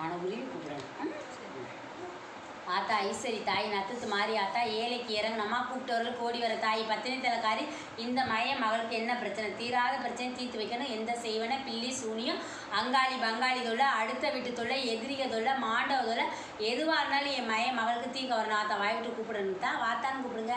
மாணவரையும் கூப்பிடணும் ஆத்தா ஐஸ்வரி தாய் நத்துத்து மாறி ஆத்தா ஏழைக்கு இறங்கணுமா? கூப்பிட்டவர்கள் கோடி வர தாய் பத்தினி தலைக்காரி இந்த மய மகளுக்கு என்ன பிரச்சனை? தீராத பிரச்சனை தீர்த்து வைக்கணும். எந்த செய்வன? பில்லி சூனியம் அங்காளி பங்காளி தொல்லை அடுத்த வீட்டு தொல்லை எதிரிக தொல்லை மாண்டவ தொல்லை. எதுவாக இருந்தாலும் என் மய மகளுக்கு தீங்க வரணும். ஆத்தா வாய்விட்டு கூப்பிடணும். தான் ஆத்தான்னு கூப்பிடுங்க.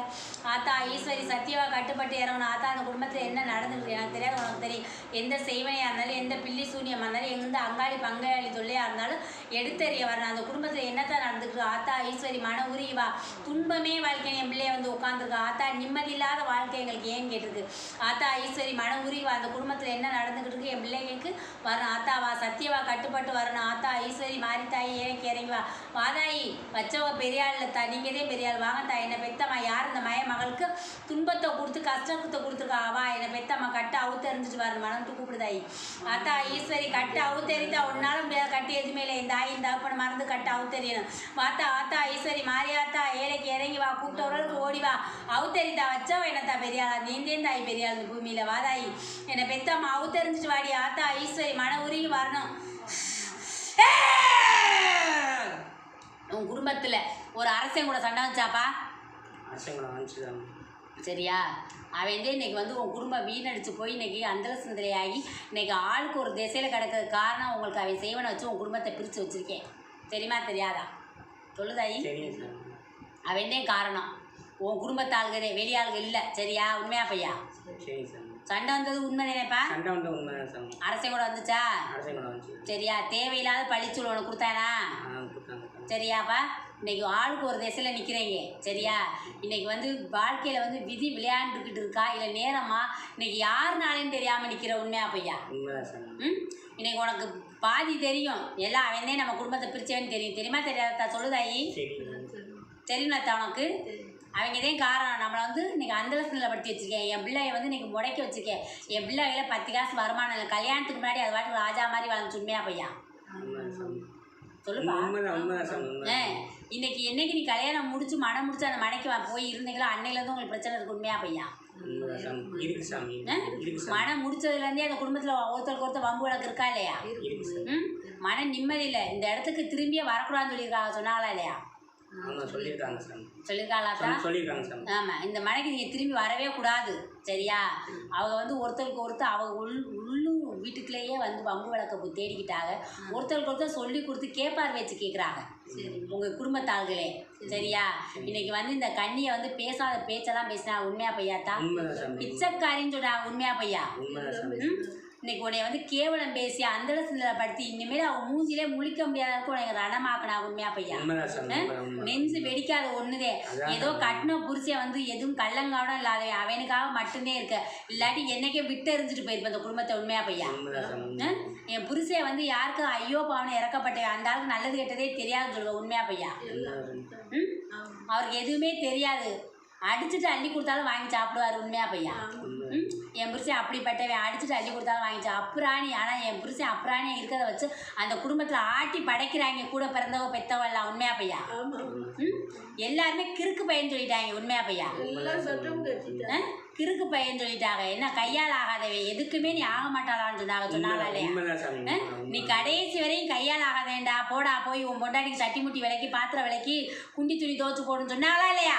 ஆத்தா ஈஸ்வரி சத்தியவா கட்டுப்பட்டு இறங்கணும். ஆத்தா அந்த குடும்பத்தில் என்ன நடந்துருக்கு? எனக்கு தெரியாது உனக்கு தெரியும். எந்த செய்வனையாக இருந்தாலும் எந்த பில்லி சூனியமாக இருந்தாலும் எந்த அங்காளி பங்காளி தொல்லையாக இருந்தாலும் எடுத்தறிய வரணும். அந்த குடும்பத்தில் என்னத்தான் நடந்துருக்கு ஆத்தா ஈஸ்வரி மன உருகி வா துன்பமே வாழ்க்கை என் பிள்ளைய வந்து உட்காந்துருக்கா ஆத்தா நிம்மதி இல்லாத வாழ்க்கை எங்களுக்கு ஏன் கேட்டிருக்கு? ஆத்தா ஈஸ்வரி மன உருகி வா அந்த குடும்பத்தில் என்ன நடந்துக்கிட்டு இருக்கு என் பிள்ளைங்களுக்கு வரணும் ஆத்தாவா சத்தியவா கட்டுப்பட்டு வரணும். ஆத்தா ஈஸ்வரி மாறி தாய் ஏழைக்கு வா வாதாயி வச்சவ பெரிய தா நீங்கள் பெரியாள் வாங்க என்னை பெத்தம்மா யார் இந்த மய மகளுக்கு துன்பத்தை கொடுத்து கஷ்டத்தை கொடுத்துருக்கா? வா என்னை பெத்தம்மா கட்டு அவுத்து எறிஞ்சிட்டு வரணும். மனம்ட்டு கூப்பிடுதாயி ஆத்தா ஈஸ்வரி கட்டு அவுத்து ஒன்னாலும் உன்னால முடியாது கட்டு எதுவுமே இல்லை இந்த தாய் இந்த அப்பனை மறந்து கட்டு அவுத்தெறியணும் வாத்தா ஆத்தா ஈஸ்வரி மாரியாத்தா ஏழைக்கு இறங்கி வா கூப்பிட்டவர்களுக்கு ஓடி வா. அவுத்தெறிந்தா வச்சவ என்னத்தா பெரிய ஆளா நீந்தேன் தாய் பெரிய ஆள் இந்த பூமியில? வாதாயி என்னை பெத்தம்மா அவுத்தெறிஞ்சிட்டு வாடி. ஆத்தா ஈஸ்வரி மன உருகி வரணும். உன் குடும்பத்தில் ஒரு அரசன் கூட சண்டை வச்சாப்பா? சரியா? அவன் வந்து இன்னைக்கு வந்து உன் குடும்பம் வீணடிச்சு போய் இன்னைக்கு அந்தல சிந்தனையாகி இன்னைக்கு ஆளுக்கு ஒரு திசையில் கிடக்கிறது காரணம் உங்களுக்கு அவன் செய்வனை வச்சு உன் குடும்பத்தை பிரித்து வச்சிருக்கேன். தெரியுமா தெரியாதா? சொல்லுதாயி? சார். அவன்தே காரணம்? உன் குடும்பத்து ஆளுகிறே வெளியாளுங்க இல்லை சரியா? உண்மையா பையா? சண்டை வந்தது உண்மை நினைப்பா சண்டை வந்து உண்மைதான் சார். அரசன் கூட வந்துச்சா? சரியா? தேவையில்லாத பழிச்சொல் உனக்கு கொடுத்தானா? சரியாப்பா. இன்னைக்கு ஆளுக்கு ஒரு திசையில் நிற்கிறீங்க சரியா? இன்னைக்கு வந்து வாழ்க்கையில் வந்து விதி விளையாண்டுக்கிட்டு இருக்கா? இல்லை நேரமா? இன்னைக்கு யாருனாலேன்னு தெரியாமல் நிற்கிற உண்மையா பையா? ம்? இன்னைக்கு உனக்கு பாதி தெரியும். எல்லாம் அவன்தே நம்ம குடும்பத்தை பிரிச்சவன்னு தெரியும். தெரியுமா தெரியாதா சொல்லுதாயி தெரியுமாத்தா உனக்கு? அவங்க தான் காரணம். நம்மளை வந்து இன்னைக்கு அந்தலசனில் படுத்தி வச்சிருக்கேன் என் பிள்ளைய வந்து இன்னைக்கு முடக்கி வச்சிருக்கேன் என் பிள்ளை கையில் பத்து காசு வருமானம் இல்லை. கல்யாணத்துக்கு முன்னாடி அது வாட்டுக்கு ராஜா மாதிரி வாழ்ந்துச்சு. உண்மையா பையா சொல்லுப்பா. ஆ, இன்னைக்கு என்னைக்கு நீ கல்யாணம் முடிச்சு மனம் முடிச்சு அந்த மனைக்கு போய் இருந்தீங்களோ அன்னையிலேருந்து உங்களுக்கு பிரச்சனை இருக்கு. உண்மையா பையா இருக்கு. சாமி மனம் முடிச்சதுலேருந்தே அந்த குடும்பத்தில் ஒருத்தருக்கு ஒருத்தர் வம்பு வழக்கு இருக்கா இல்லையா ம்? மன நிம்மதி இல்லை இந்த இடத்துக்கு திரும்பியே வரக்கூடாதுன்னு சொல்லியிருக்காங்க சொன்னாங்களா இல்லையா? சொல்லியிருக்காங்க சொல்லியிருக்காங்களா ஆமாம் இந்த மனைக்கு நீங்கள் திரும்பி வரவே கூடாது சரியா? அவங்க வந்து ஒருத்தருக்கு ஒருத்தர் அவங்க உள் உள்ளூர் வீட்டுக்குள்ளேயே வந்து வம்பு வழக்க தேடிக்கிட்டாங்க. ஒருத்தருக்கு ஒருத்தர் சொல்லி கொடுத்து கேப்பார் வச்சு கேட்குறாங்க உங்கள் குடும்பத்தாள்களே சரியா? இன்னைக்கு வந்து இந்த கண்ணியை வந்து பேசாத பேச்செல்லாம் பேசினா உண்மையா உண்மைதான் சார் பிச்சைக்காரின்னு சொன்னாங்க உண்மையா பையா? இன்னைக்கு உன்னைய வந்து கேவலம் பேசி அந்த சிந்தனை படுத்தி இனிமேல் அவன் மூஞ்சிலே முழிக்க முடியாத அளவுக்கு உனக்கு ரணமாக்கினா உண்மையா பையா? நெஞ்சு வெடிக்காத ஒண்ணுதே. ஏதோ கட்டின புருஷன் வந்து எதுவும் கள்ளங்காவடம் இல்லாத அவனுக்காக மட்டும்தான் இருக்க. இல்லாட்டி என்னைக்கே விட்டு எறிஞ்சிட்டு போயிருப்பேன் இந்த குடும்பத்தை உண்மையா பையா? என் புருஷன் வந்து யாருக்கும் ஐயோ பாவனை இறக்கப்பட்ட அந்த ஆளுக்கு நல்லது கெட்டதே தெரியாதுன்னு சொல்லுவேன் உண்மையா பையா? அவருக்கு எதுவுமே தெரியாது. அடிச்சுட்டு அள்ளி கொடுத்தாலும் வாங்கி சாப்பிடுவார் உண்மையா பையா? என் புருஷன் அப்படிப்பட்டவன் அடிச்சுட்டு அள்ளி கொடுத்தாலும் வாங்கிச்சு. அப்புறாணி ஆனால் என் புருஷன் அப்புறாணியாக இருக்கிறத வச்சு அந்த குடும்பத்தில் ஆட்டி படைக்கிறாங்க. கூட பிறந்தவ பெத்தவ எல்லாம் உண்மையா பையா? எல்லாருமே கிறுக்கு பையன் சொல்லிட்டாங்க உண்மையா பையா? கிறுக்கு பையன் சொல்லிட்டாங்க. என்ன கையால் ஆகாதவன் எதுக்குமே நீ ஆக மாட்டாளான்னு சொன்னாங்க சொன்னாங்களா இல்லையா? நீ கடைசி வரையும் கையால் ஆகாதேன்டா போடா போய் உன் பொண்டாட்டிக்கு சட்டி முட்டி விலைக்கு பாத்திரம் விலைக்கு குண்டி துணி துவச்சு போடுன்னு சொன்னாங்களா இல்லையா?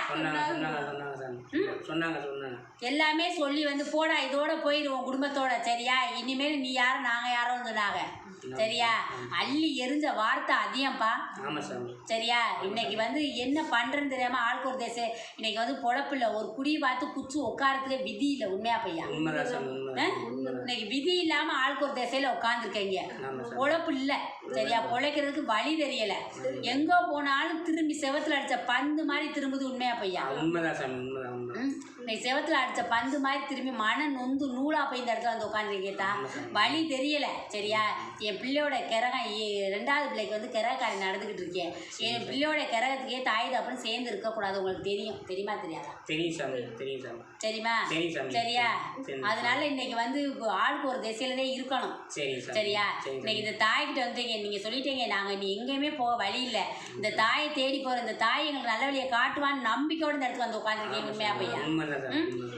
எல்லாமே சொல்லி வந்து போடா இதோட உன் குடும்பத்தோட சரியா? இனிமேல் நீ யாரும் நாங்கள் யாரோன்னு சொன்னாங்க சரியா? அள்ளி எரிஞ்ச வார்த்தை அதிகம்ப்பா சரியா? இன்னைக்கு வந்து என்ன பண்ணுறேன்னு தெரியாமல் ஆளுக்கு ஒரு தேசம் இன்னைக்கு வந்து பொழப்பில்ல ஒரு குடி பார்த்து குச்சி உட்காரத்துக்கு விதி இல்லை உண்மையா பையா? இன்னைக்கு விதி இல்லாமல் ஆளுக்கு ஒரு திசையில் உட்காந்துருக்கீங்க பொழப்பு இல்லை. சரியா? பொழைக்கிறதுக்கு வழி தெரியல. எங்கோ போனாலும் திரும்பி செவத்துல அடிச்ச பந்து மாதிரி திரும்புது உண்மையா பையா? உண்மைதான். இன்னைக்கு செவத்துல அடிச்ச பந்து மாதிரி திரும்பி மன நொந்து நூலா போய் இந்த இடத்துல வந்து உட்காந்துருக்கேத்தா வழி தெரியல. சரியா? என் பிள்ளையோட கிரகம் ரெண்டாவது பிள்ளைக்கு வந்து கிரகக்காரி நடந்துக்கிட்டு இருக்கேன் என் பிள்ளையோட கிரகத்துக்கே தாய் தப்புன்னு சேர்ந்து இருக்கக்கூடாது உங்களுக்கு தெரியும். தெரியுமா தெரியாதா? தெரியும் சாமி தெரியும் சாமி. சரிமா தெரியும் சாமி. சரியா? சரி. அதனால இன்னைக்கு வந்து ஆளுக்கு ஒரு திசையிலதே இருக்கணும். சார் சரியா? சரி இன்னைக்கு இந்த தாய்கிட்ட வந்தீங்க நீங்க சொல்லிட்டீங்க. நாங்க நீ எங்கேயுமே போக வழி இல்லை. இந்த தாயை தேடி போற இந்த தாய் எங்களுக்கு நல்ல வழியை காட்டுவான்னு நம்பிக்கையோட இந்த இடத்துல வந்து உட்காந்துருக்கீங்க உண்மையா பையா.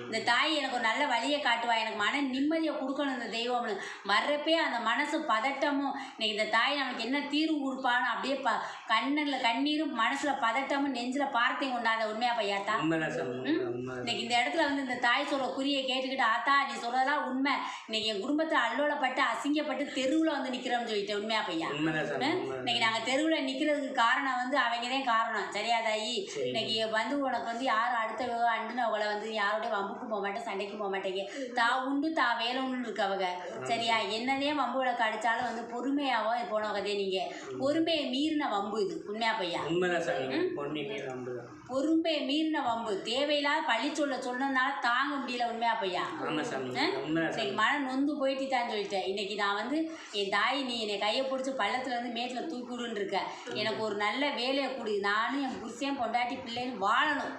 இந்த தாய் எனக்கு ஒரு நல்ல வழியை காட்டுவா. எனக்கு மன நிம்மதியை கொடுக்கணும் இந்த தெய்வம்னு வர்றப்பே அந்த மனசு பதட்டமும் இன்னைக்கு இந்த தாய் நமக்கு என்ன தீர்வு கொடுப்பான்னு அப்படியே ப கண்ணில் கண்ணீரும் மனசுல பதட்டமும் நெஞ்சில பார்த்தையும் கொண்டாந்த உண்மையா உண்மைதான் உண்மைதான் இன்னைக்கு இந்த இடத்துல வந்து இந்த தாய் சொல்ற குறியை கேட்டுக்கிட்டு ஆத்தா நீ சொல்றதெல்லாம் உண்மை. இன்னைக்கு என் குடும்பத்தை அல்லோலப்பட்டு அசிங்கப்பட்டு தெருவில் வந்து நிக்கிறோம்னு சொல்லிட்டேன் உண்மையா பையா இன்னைக்கு நாங்க தெருவுல நிக்கிறதுக்கு காரணம் வந்து அவங்க தான் காரணம். சரியா தாயி. இன்னைக்கு வந்து உனக்கு வந்து யாரும் அடுத்த அண்டுன்னு அவளை வந்து யாரோடய வம்புக்கும் போக மாட்டேன் சண்டைக்கும் போக மாட்டேங்க. தா உண்டு தா வேலை உண்டு இருக்கு அவங்க. சரியா? என்னதே வம்பு விளக்கு அடிச்சாலும் வந்து பொறுமையாவோ போனவங்கதே நீங்க. பொறுமையை மீறின வம்பு இது. உண்மையா பையா உண்மைதான் பொண்ணு பொறுமையை மீறின வம்பு. தேவையில்லாத பழி சொல்ல சொன்னதுனால தாங்க முடியல உண்மையா பையா இன்னைக்கு மன நொந்து போயிட்டு தான் சொல்லிட்டேன். இன்னைக்கு நான் வந்து என் தாய் நீ என்னை கையை பிடிச்சி பள்ளத்துல இருந்து மேட்டில் தூக்கி விடுன்னு இருக்க. எனக்கு ஒரு நல்ல வேலையை கொடு. நானும் என் புருஷன் பொண்டாட்டி பிள்ளைன்னு வாழணும்.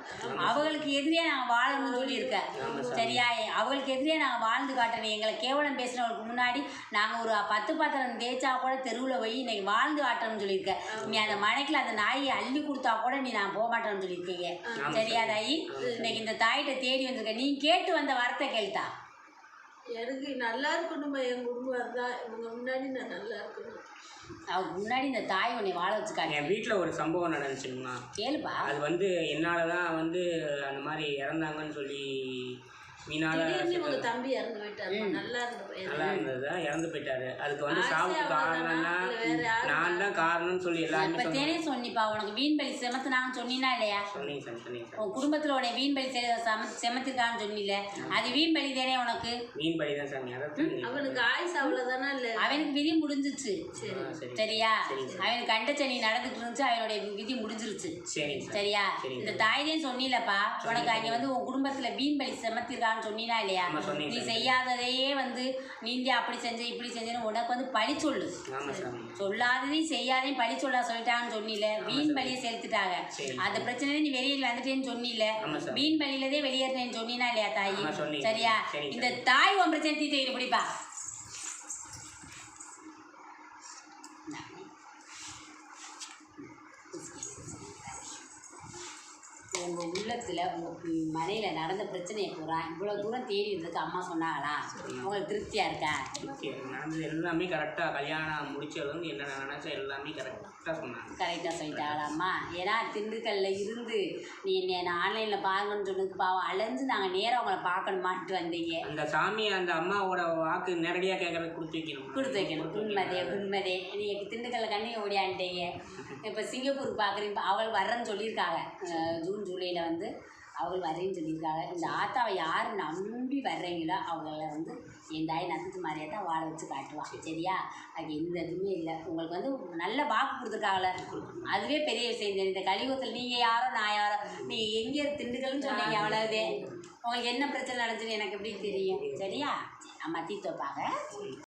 அவங்களுக்கு எதிரே நாங்கள் வாழணும்னு சொல்லியிருக்கேன் சரியா? அவங்களுக்கு எதிரே நாங்கள் வாழ்ந்து காட்டணும் எங்களை கேவலம் பேசுனவங்களுக்கு முன்னாடி நாங்கள் ஒரு பத்து பாத்திரம் தேய்ச்சா கூட தெருவில் போய் இன்னைக்கு வாழ்ந்து காட்டணும்னு சொல்லியிருக்கேன் நீ அந்த மனைக்கில் அந்த நாயை அள்ளி கொடுத்தா கூட நீ நான் போக மாட்டேன்னு சொல்லியிருக்கீங்க சரியா தாயி? இன்னைக்கு இந்த தாயிட்ட தேடி வந்திருக்க. நீ கேட்டு வந்த வார்த்தை கேள்தா எனக்கு நல்லா இருக்கணுமா என் குடும்பம் தான். இவங்க முன்னாடி நான் நல்லா இருக்கணும். அவங்க முன்னாடி இந்த தாய் உன்னை வாழ வச்சுக்காங்க என் வீட்டில் ஒரு சம்பவம் நடந்துச்சுங்கம்மா கேளுப்பா. அது வந்து என்னால் தான் வந்து அந்த மாதிரி இறந்தாங்கன்னு சொல்லி மீனால திடீர்னு இவங்க தம்பி இறந்து போயிட்டாருமா? நல்லா இருந்த பையன் நல்லா இருந்தது. இறந்து போயிட்டாரு. அதுக்கு வந்து ஆசை சாவுக்கு காரணம்னா அவ்வளவுதானா? இல்ல வேற யாரும் நான் தான் காரணம்னு சொல்லி எல்லாருமே இப்ப சொன்னாங்க. தேனே சொன்னிப்பா உனக்கு வீண் பலி சொன்னீனா இல்லையா? சொன்னீங்க சொன்னீங்க உன் குடும்பத்துல உன்னை வீண் பலி செமத்திருக்கான்னு சொன்னில. அது வீண் பலி தானே உனக்கு? தான் சாமி. அவனுக்கு ஆயுசு அவ்வளவுதானா இல்ல? அவனுக்கு விதி முடிஞ்சிச்சு சரியா. அவனுக்கு கண்டச்சனி நடந்துட்டு இருந்துச்சு அவனுடைய விதி முடிஞ்சிருச்சு. சரியா? இந்த தாய்தே சொன்னிலப்பா உனக்கு அங்க வந்து உன் குடும்பத்துல வீண் பலி செமத்திருக்கான்னு சொன்னீனா இல்லையா? ஆமா, சொன்னீங்க நீ. செய்யாததையே வந்து நீந்தே அப்படி செஞ்ச இப்படி செஞ்சேன்னு உனக்கு வந்து பழி சொல்லு சொல்லாததையும் செய்யாதையும் பழி சொல்ல சொல்லிட்டாங்கன்னு சொன்னில. வீண் பலியை செலுத்திட்டாங்க. அந்த பிரச்சனையில நீ வெளியில் வந்துட்டேன்னு சொன்னில. வீண் பலியிலதே வெளியேறினேன்னு சொன்னீனா இல்லையா தாயி. சரியா? இந்த தாய் உன் பிரச்சனை தீர்த்து பிடிப்பா உங்க உள்ளத்துல உங்க பி- மனையில நடந்த பிரச்சனையை பூரா இவ்வளவு தூரம் தேடி இருந்ததுக்கு அம்மா சொன்னாங்களா? உங்களுக்கு திருப்தியா இருக்கா? ஓகே. நடந்தது எல்லாமே கரெக்டாக கல்யாணம் முடிச்சது வந்து என்ன நினச்சா எல்லாமே கரெக்டாக சொன்னாங்க. கரெக்டாக சொல்லிட்டாங்களாம்மா. ஏன்னா திண்டுக்கல்ல இருந்து நீ என்னை நான் ஆன்லைனில் பாருங்கன்னு சொன்னதுக்கு பாவம் அலைஞ்சு நாங்கள் நேராக உங்களை பார்க்கணுமான்ட்டு வந்தீங்க. அந்த சாமி அந்த அம்மாவோட வாக்கு நேரடியாக கேட்கறது கொடுத்து வைக்கணும். கொடுத்து வைக்கணும். உண்மைதே உண்மைதே. நீங்கள் திண்டுக்கல்ல கண்ணியை ஓடியான்ட்டீங்க இப்போ சிங்கப்பூர் பார்க்குறீங்க அவள் வர்றேன்னு சொல்லியிருக்காங்க. ஜூன் ஜூலையில் வந்து அவள் வர்றேன்னு சொல்லியிருக்காங்க. இந்த ஆத்தாவை யார் நம்பி வர்றீங்களோ அவங்கள வந்து என் தாய் நத்துக்கு மாதிரியே தான் வாழ வச்சு காட்டுவான் சரியா? அது எந்த இதுவுமே இல்லை. உங்களுக்கு வந்து நல்ல வாக்கு கொடுத்துருக்காங்கள அதுவே பெரிய விஷயம். இந்த கலியுகத்தில் நீங்கள் யாரோ நான் யாரோ நீங்கள் எங்கே திண்டுக்கல்னு சொன்னீங்க அவ்வளோதே உங்களுக்கு என்ன பிரச்சனை நடந்துச்சுன்னு எனக்கு எப்படி தெரியும்? சரியா? அம்மா தீர்த்து வைப்பாங்க